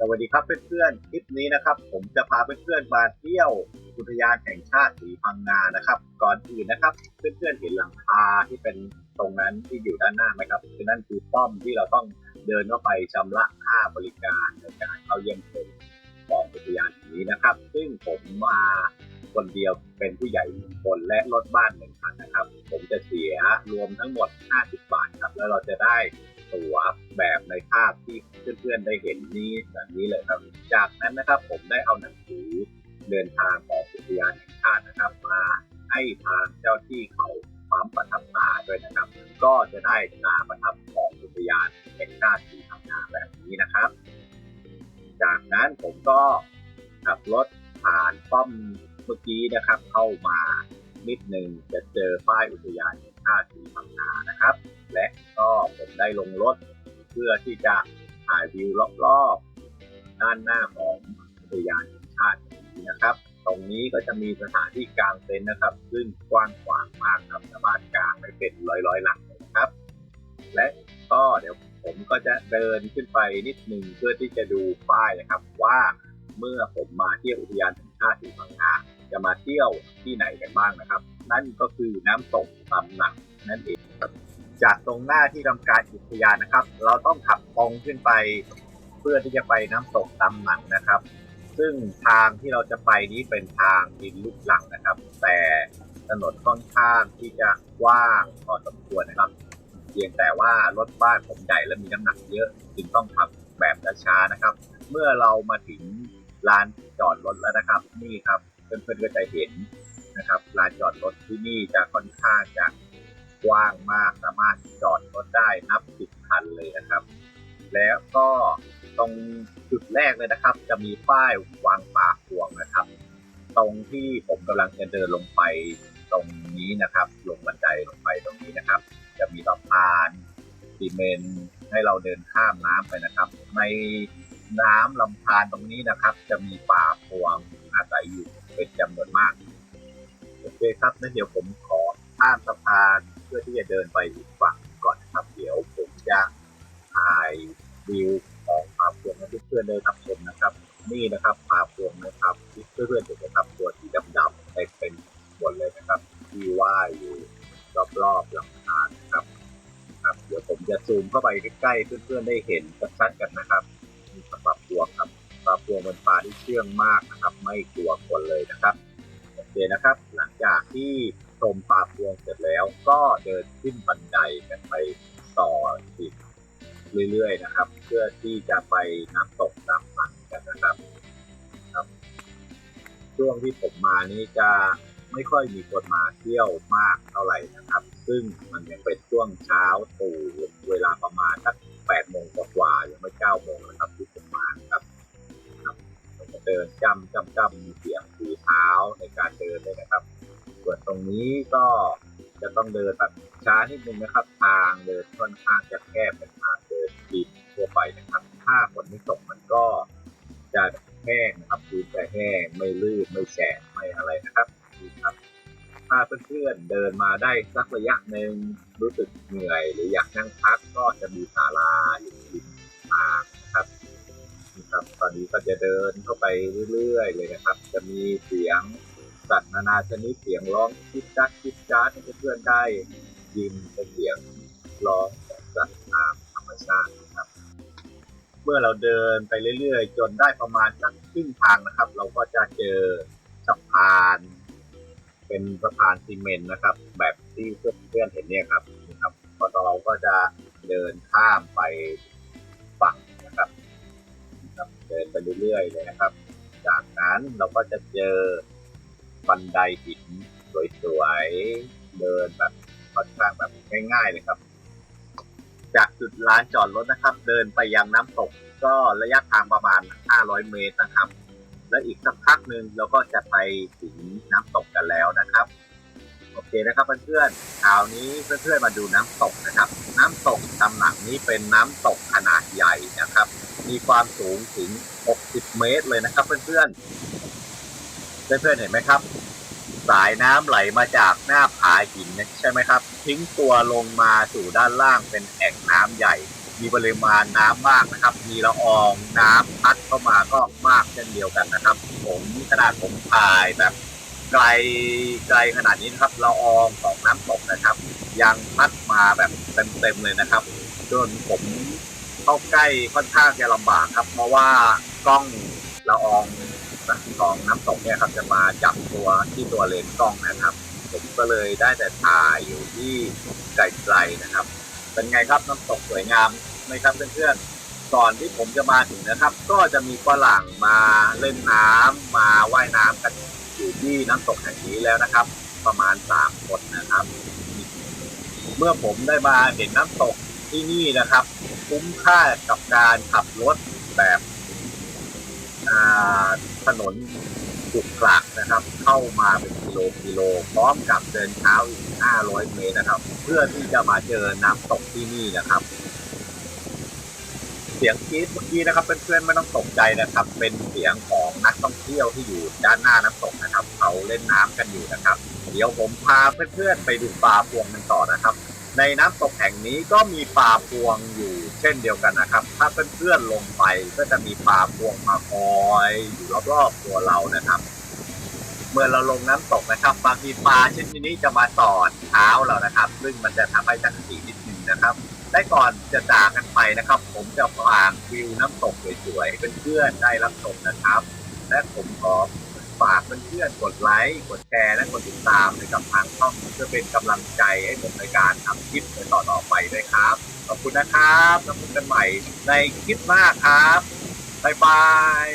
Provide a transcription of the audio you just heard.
สวัสดีครับเพื่อนๆ คลิปนี้นะครับ ผมจะพาเพื่อนๆมาเที่ยวอุทยานแห่งชาติสีพังงานะครับ ก่อนอื่นนะครับ เพื่อนๆเห็นหลังคาที่เป็นตรงนั้นที่อยู่ด้านหน้าไหมครับคือนั่นคือป้อมที่เราต้องเดินเข้าไปชำระค่าบริการในการเข้าเยี่ยมชมของอุทยานแห่งนี้นะครับ ซึ่งผมมาคนเดียวเป็นผู้ใหญ่หนึ่งคนและรถบ้านหนึ่งคันนะครับ ผมจะเสียรวมทั้งหมด 50 บาทครับ แล้วเราจะได้ ตัวแบบในภาพที่เพื่อนๆได้เห็นนี้แบบนี้เลยครับ จากนั้นนะครับผมได้เอาหนังสือเดินทางของอุทยานแห่งชาตินะครับ มาให้ทางเจ้าที่เขาความประทับตาด้วยนะครับ ก็จะได้ตาประทับของอุทยานแห่งชาติสีพังงาแบบนี้นะครับ จากนั้นผมก็ขับรถผ่านป้อมเมื่อกี้นะครับ เข้ามา นิดหนึ่งจะเจอป้ายอุทยานแห่งชาติสีพังงานะครับ และก็ผมได้ลงรถเพื่อที่จะถ่ายวิวรอบๆด้านหน้าของอุทยานแห่งชาติแห่นี้นะครับ ตรงนี้ก็จะมีสถานที่กลางเต็นท์นะครับ ซึ่งกว้างขวางมากครับสามารถกางได้เป็นร้อยๆหลังเลยนะครับ และก็เดี๋ยวผมก็จะเดินขึ้นไปนิดหนึ่งเพื่อที่จะดูป้ายนะครับ ว่าเมื่อผมมาเที่ยวอุทยานแห่งชาติสีพังงา จะมาเที่ยวที่ไหนกันบ้างนะครับ นั่นก็คือน้ำตกตำหนักนั่นเองจากตรงหน้าที่ทำการอุทยานนะครับ เราต้องขับตรงขึ้นไป เพื่อที่จะไปน้ำตกตำหนังนะครับ ซึ่งทางที่เราจะไปนี้เป็นทางดินลูกหลังนะครับ แต่ถนนค่อนข้างที่จะกว้างพอสมควรนะครับ เพียงแต่ว่ารถบ้านผมใหญ่และมีน้ำหนักเยอะจึงต้องขับแบบช้าๆนะครับ เมื่อเรามาถึงลานจอดรถแล้วนะครับ นี่ครับ เพื่อนๆก็จะเห็นนะครับลานจอดรถที่นี่จะค่อนข้างจะกว้างมากสามารถจอดรถได้นับสิบคันเลยนะครับ แล้วก็ตรงจุดแรกเลยนะครับ จะมีป้ายวางปากพวงนะครับ ตรงที่ผมกำลังจะเดินลงไปตรงนี้นะครับ ลงบันไดลงไปตรงนี้นะครับ จะมีสะพานซีเมนให้เราเดินข้ามน้ำไปนะครับ ในน้ำลำธารตรงนี้นะครับ จะมีป่าพวงอาศัยอยู่ เป็นจำนวนมาก โอเคครับงั้นเดี๋ยวผมขอข้ามสะพานเพื่อที่จะเดินไปอีกฝั่งก่อนนะครับ เดี๋ยวผมจะถ่ายวิวของป่าพวงให้เพื่อนๆได้รับชมนะครับ นี่นะครับป่าพวงนะครับที่เพื่อนๆเห็นนะครับตัวที่ดำๆเต็มเป็นหมดเลยนะครับ ที่ว่ายอยู่รอบๆลำธารนะครับครับ เดี๋ยวผมจะซูมเข้าไปใกล้ๆเพื่อนๆได้เห็นชัดๆกันนะครับนี่ครับป่าพวงครับ ป่าพวงเป็นป่าที่เชื่องมากนะครับ ไม่กลัวคนเลยนะครับโอเคนะครับ หลังจากที่ชมป่าพวงเสร็จแล้ว ก็เดินขึ้นบันไดกันไปต่ออีกเรื่อยๆนะครับ เพื่อที่จะไปน้ำตกน้ำมันกันนะครับครับ ช่วงที่ผมมานี้จะไม่ค่อยมีคนมาเที่ยวมากเท่าไหร่นะครับ ซึ่งมันยังเป็นช่วงเช้าตู่เวลาประมาณสักแปดโมงกว่ายังไม่เก้าโมงนะครับที่ผมมาครับ เดินจำจำจำมีเสียงฝีเท้าในการเดินเลยนะครับ ส่วนตรงนี้ก็จะต้องเดินแบบช้านิดนึงนะครับ ทางเดินค่อนข้างจะแคบเป็นทางเดินดินทั่วไปนะครับ ถ้าฝนไม่ตกมันก็จะแห้งนะครับพื้นจะแห้งไม่ลื่นไม่แฉะไม่อะไรนะครับนี่ครับถ้าเพื่อนๆเดินมาได้สักระยะหนึ่งรู้สึกเหนื่อย หรืออยากนั่งพักก็จะมีศาลาอยู่ริมทาง อนนี้ก็จะเดินเข้าไปเรื่อยๆเลยนะครับ จะมีเสียงสัตว์นานาชนิดเสียงร้องคิดจักคิดจ้าให้เพื่อนๆได้ยินเป็นเสียงร้องของสัตว์ตามธรรมชาตินะครับ เมื่อเราเดินไปเรื่อยๆ จนได้ประมาณสักครึ่งทางนะครับ เราก็จะเจอสะพาน เป็นสะพานซีเมนต์นะครับ แบบที่เพื่อนๆเห็นเนี่ยครับนะครับพอเราก็จะเดินข้ามไปฝั่ง เดินไปเรื่อยๆเลยนะครับ จากนั้นเราก็จะเจอบันไดหินสวยๆเดินแบบค่อนข้างแบบง่ายๆเลยครับ จากจุดลานจอดรถนะครับ เดินไปยังน้ำตกก็ระยะทางประมาณ 500 เมตรนะครับ และอีกสักพักหนึ่งเราก็จะไปถึงน้ำตกกันแล้วนะครับโอเคนะครับเพื่อนๆคราวนี้เพื่อนๆมาดูน้ำตกนะครับ น้ำตกตำหนักนี้เป็นน้ำตกขนาดใหญ่นะครับ มีความสูงถึง 60 เมตรเลยนะครับ เพื่อนๆ เพื่อนๆ เห็นไหมครับ สายน้ำไหลมาจากหน้าผาหินนะใช่ไหมครับ ทิ้งตัวลงมาสู่ด้านล่างเป็นแอ่งน้ำใหญ่ มีปริมาณน้ำมากนะครับ มีละอองน้ำพัดเข้ามาก็มากเช่นเดียวกันนะครับ ผมขนาดผมถ่ายแบบไกลไกลขนาดนี้นะครับละอองของน้ำตกนะครับ ยังพัดมาแบบเต็มๆเลยนะครับจนผม เข้าใกล้ค่อนข้างจะลำบากครับ เพราะว่ากล้องละอองของน้ำตกเนี่ยครับจะมาจับตัวที่ตัวเลนส์กล้องนะครับ ผมก็เลยได้แต่ถ่ายอยู่ที่ไกลๆนะครับ เป็นไงครับน้ำตกสวยงามไหมครับเพื่อนๆก่อนที่ผมจะมาถึงนะครับ ก็จะมีฝรั่งมาเล่นน้ำมาว่ายน้ำกันอยู่ที่น้ำตกแห่งนี้แล้วนะครับ ประมาณสามคนนะครับ เมื่อผมได้มาเห็นน้ำตก ที่นี่นะครับ คุ้มค่ากับการขับรถแบบถนนจุกกลักนะครับ เข้ามาเป็นกิโลกิโล พร้อมกับเดินเท้าอีก 500 เมตรนะครับ เพื่อที่จะมาเจอน้ำตกที่นี่นะครับ เสียงกรี๊ดเมื่อกี้นะครับเพื่อนๆไม่ต้องตกใจนะครับ เป็นเสียงของนักท่องเที่ยวที่อยู่ด้านหน้าน้ำตกนะครับ เขาเล่นน้ำกันอยู่นะครับ เดี๋ยวผมพาเพื่อนๆไปดูปลาพวงกันต่อนะครับ ในน้ำตกแห่งนี้ก็มีปลาพวงอยู่เช่นเดียวกันนะครับ ถ้าเพื่อนๆลงไปก็จะมีปลาพวงมาคอยอยู่รอบๆตัวเรานะครับ เมื่อเราลงน้ำตกนะครับ บางทีปลาชนิดนี้จะมาตอดเท้าเรานะครับ ซึ่งมันจะทำให้จักรีนิดนึงนะครับและก่อนจะจากกันไปนะครับ ผมจะฝากวิวน้ำตกสวยๆเพื่อนๆได้รับชมนะครับ และผมขอ ฝากเพื่อนๆกดไลค์กดแชร์และกดติดตามให้กับทางช่องเพื่อเป็นกำลังใจให้ผมในการทำคลิปในต่อๆไปด้วยครับ ขอบคุณนะครับแล้วพบกันใหม่ในคลิปหน้าครับบ๊ายบาย